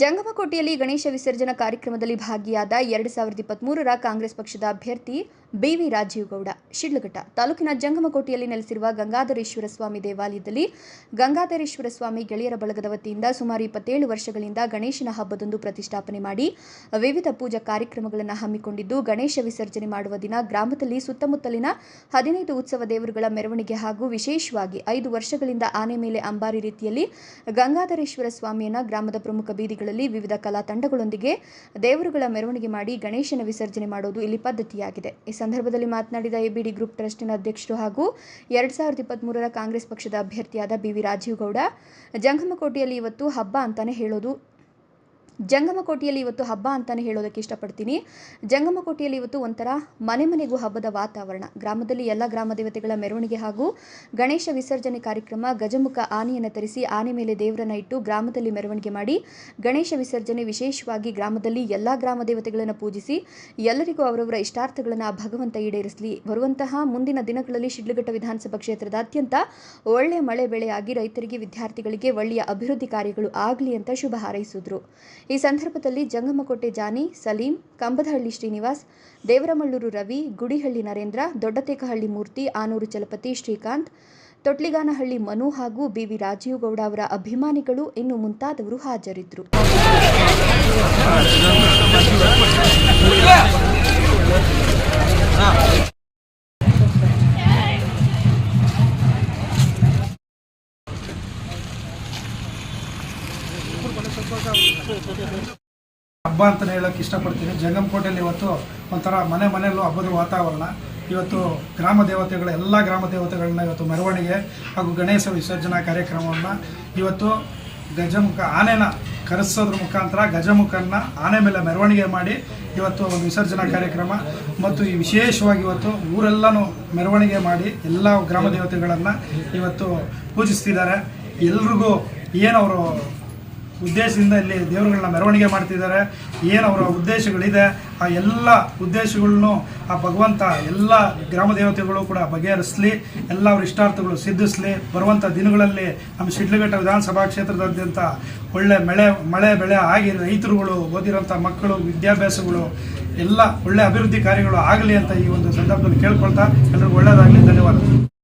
ಜಂಗಮಕೋಟೆಯಲ್ಲಿ ಗಣೇಶ ವಿಸರ್ಜನಾ ಕಾರ್ಯಕ್ರಮದಲ್ಲಿ ಭಾಗಿಯಾದ ಎರಡು ಸಾವಿರದ ಇಪ್ಪತ್ಮೂರರ ಕಾಂಗ್ರೆಸ್ ಪಕ್ಷದ ಅಭ್ಯರ್ಥಿ ಬಿವಿ ರಾಜೀವ್ ಗೌಡ ಶಿಡ್ಲಘಟ್ಟ ತಾಲೂಕಿನ ಜಂಗಮಕೋಟೆಯಲ್ಲಿ ನೆಲೆಸಿರುವ ಗಂಗಾಧರೇಶ್ವರ ಸ್ವಾಮಿ ದೇವಾಲಯದಲ್ಲಿ ಗಂಗಾಧರೇಶ್ವರ ಸ್ವಾಮಿ ಗೆಳೆಯರ ಬಳಗದ ವತಿಯಿಂದ ಸುಮಾರು ಇಪ್ಪತ್ತೇಳು ವರ್ಷಗಳಿಂದ ಗಣೇಶನ ಹಬ್ಬದಂದು ಪ್ರತಿಷ್ಠಾಪನೆ ಮಾಡಿ ವಿವಿಧ ಪೂಜಾ ಕಾರ್ಯಕ್ರಮಗಳನ್ನು ಹಮ್ಮಿಕೊಂಡಿದ್ದು, ಗಣೇಶ ವಿಸರ್ಜನೆ ಮಾಡುವ ದಿನ ಗ್ರಾಮದಲ್ಲಿ ಸುತ್ತಮುತ್ತಲಿನ ಹದಿನೈದು ಉತ್ಸವ ದೇವರುಗಳ ಮೆರವಣಿಗೆ ಹಾಗೂ ವಿಶೇಷವಾಗಿ ಐದು ವರ್ಷಗಳಿಂದ ಆನೆ ಮೇಲೆ ಅಂಬಾರಿ ರೀತಿಯಲ್ಲಿ ಗಂಗಾಧರೇಶ್ವರ ಸ್ವಾಮಿಯನ್ನು ಗ್ರಾಮದ ಪ್ರಮುಖ ಬೀದಿಗಳಲ್ಲಿ ವಿವಿಧ ಕಲಾ ತಂಡಗಳೊಂದಿಗೆ ದೇವರುಗಳ ಮೆರವಣಿಗೆ ಮಾಡಿ ಗಣೇಶನ ವಿಸರ್ಜನೆ ಮಾಡೋದು ಇಲ್ಲಿ ಪದ್ಧತಿಯಾಗಿದೆ. ಈ ಸಂದರ್ಭದಲ್ಲಿ ಮಾತನಾಡಿದ ಎಬಿಡಿ ಗ್ರೂಪ್ ಟ್ರಸ್ಟಿನ ಅಧ್ಯಕ್ಷರು ಹಾಗೂ ಎರಡ್ ಸಾವಿರದ ಇಪ್ಪತ್ತ್ಮೂರರ ಕಾಂಗ್ರೆಸ್ ಪಕ್ಷದ ಅಭ್ಯರ್ಥಿಯಾದ ಬಿವಿ ರಾಜೀವ್ ಗೌಡ, ಜಂಗಮಕೋಟೆಯಲ್ಲಿ ಇವತ್ತು ಹಬ್ಬ ಅಂತಾನೆ ಹೇಳೋದು ಜಂಗಮಕೋಟೆಯಲ್ಲಿ ಇವತ್ತು ಹಬ್ಬ ಅಂತಾನೆ ಹೇಳೋದಕ್ಕೆ ಇಷ್ಟಪಡ್ತೀನಿ. ಜಂಗಮಕೋಟಿಯಲ್ಲಿ ಇವತ್ತು ಒಂಥರ ಮನೆ ಮನೆಗೂ ಹಬ್ಬದ ವಾತಾವರಣ. ಗ್ರಾಮದಲ್ಲಿ ಎಲ್ಲ ಗ್ರಾಮ ದೇವತೆಗಳ ಮೆರವಣಿಗೆ ಹಾಗೂ ಗಣೇಶ ವಿಸರ್ಜನೆ ಕಾರ್ಯಕ್ರಮ, ಗಜಮುಖ ಆನೆಯನ್ನು ತರಿಸಿ ಆನೆ ಮೇಲೆ ದೇವರನ್ನ ಇಟ್ಟು ಗ್ರಾಮದಲ್ಲಿ ಮೆರವಣಿಗೆ ಮಾಡಿ, ಗಣೇಶ ವಿಸರ್ಜನೆ ವಿಶೇಷವಾಗಿ ಗ್ರಾಮದಲ್ಲಿ ಎಲ್ಲ ಗ್ರಾಮ ದೇವತೆಗಳನ್ನು ಪೂಜಿಸಿ, ಎಲ್ಲರಿಗೂ ಅವರವರ ಇಷ್ಟಾರ್ಥಗಳನ್ನು ಭಗವಂತ ಈಡೇರಿಸಲಿ. ಬರುವಂತಹ ಮುಂದಿನ ದಿನಗಳಲ್ಲಿ ಶಿಡ್ಲಘಟ್ಟ ವಿಧಾನಸಭಾ ಕ್ಷೇತ್ರದ ಅತ್ಯಂತ ಒಳ್ಳೆ ಮಳೆ ಬೆಳೆಯಾಗಿ ರೈತರಿಗೆ, ವಿದ್ಯಾರ್ಥಿಗಳಿಗೆ ಒಳ್ಳೆಯ ಅಭಿವೃದ್ಧಿ ಕಾರ್ಯಗಳು ಆಗಲಿ ಅಂತ ಶುಭ ಹಾರೈಸಿದ್ರು. ಈ ಸಂದರ್ಭದಲ್ಲಿ ಜಂಗಮಕೋಟೆ ಜಾನಿ, ಸಲೀಂ, ಕಂಬದಹಳ್ಳಿ ಶ್ರೀನಿವಾಸ್, ದೇವರಮಳ್ಳೂರು ರವಿ, ಗುಡಿಹಳ್ಳಿ ನರೇಂದ್ರ, ದೊಡ್ಡತೇಕಹಳ್ಳಿ ಮೂರ್ತಿ, ಆನೂರು ಚಲಪತಿ ಶ್ರೀಕಾಂತ್, ತೊಟ್ಲಿಗಾನಹಳ್ಳಿ ಮನು ಹಾಗೂ ಬಿವಿ ರಾಜೀವ್ ಗೌಡ ಅವರ ಅಭಿಮಾನಿಗಳು ಇನ್ನು ಮುಂತಾದವರು ಹಾಜರಿದ್ದರು. ಹಬ್ಬ ಅಂತಲೇ ಹೇಳೋಕ್ಕೆ ಇಷ್ಟಪಡ್ತೀನಿ. ಜಂಗಮಕೋಟೆಯಲ್ಲಿ ಇವತ್ತು ಒಂಥರ ಮನೆ ಮನೆಯಲ್ಲೂ ಹಬ್ಬದ ವಾತಾವರಣ. ಇವತ್ತು ಗ್ರಾಮ ದೇವತೆಗಳ, ಎಲ್ಲ ಗ್ರಾಮ ದೇವತೆಗಳನ್ನ ಇವತ್ತು ಮೆರವಣಿಗೆ ಹಾಗೂ ಗಣೇಶ ವಿಸರ್ಜನಾ ಕಾರ್ಯಕ್ರಮವನ್ನು ಇವತ್ತು ಗಜಮುಖ ಆನೆನ ಕರೆಸೋದ್ರ ಮುಖಾಂತರ ಗಜಮುಖನ ಆನೆ ಮೇಲೆ ಮೆರವಣಿಗೆ ಮಾಡಿ ಇವತ್ತು ಒಂದು ವಿಸರ್ಜನಾ ಕಾರ್ಯಕ್ರಮ ಮತ್ತು ಈ ವಿಶೇಷವಾಗಿ ಇವತ್ತು ಊರೆಲ್ಲನೂ ಮೆರವಣಿಗೆ ಮಾಡಿ ಎಲ್ಲ ಗ್ರಾಮ ದೇವತೆಗಳನ್ನು ಇವತ್ತು ಪೂಜಿಸ್ತಿದ್ದಾರೆ. ಎಲ್ರಿಗೂ ಏನವರು ಉದ್ದೇಶದಿಂದ ಇಲ್ಲಿ ದೇವರುಗಳನ್ನ ಮೆರವಣಿಗೆ ಮಾಡ್ತಿದ್ದಾರೆ. ಏನು ಅವರ ಉದ್ದೇಶಗಳಿದೆ, ಆ ಎಲ್ಲ ಉದ್ದೇಶಗಳನ್ನು ಆ ಭಗವಂತ ಎಲ್ಲ ಗ್ರಾಮ ದೇವತೆಗಳು ಕೂಡ ಬಗೆಹರಿಸಲಿ, ಎಲ್ಲ ಅವ್ರ ಇಷ್ಟಾರ್ಥಗಳು ಸಿದ್ಧಿಸಲಿ ಬರುವಂಥ ದಿನಗಳಲ್ಲಿ ನಮ್ಮ ಶಿಡ್ಲಘಟ್ಟ ವಿಧಾನಸಭಾ ಕ್ಷೇತ್ರದಾದ್ಯಂತ ಒಳ್ಳೆ ಮಳೆ ಮಳೆ ಬೆಳೆ ಆಗಿ ರೈತರುಗಳು, ಓದಿರೋಂಥ ಮಕ್ಕಳು, ವಿದ್ಯಾಭ್ಯಾಸಗಳು, ಎಲ್ಲ ಒಳ್ಳೆ ಅಭಿವೃದ್ಧಿ ಕಾರ್ಯಗಳು ಆಗಲಿ ಅಂತ ಈ ಒಂದು ಸಂದರ್ಭದಲ್ಲಿ ಕೇಳ್ಕೊಳ್ತಾ ಎಲ್ಲರಿಗೂ ಒಳ್ಳೆಯದಾಗಲಿ ಧನ್ಯವಾದ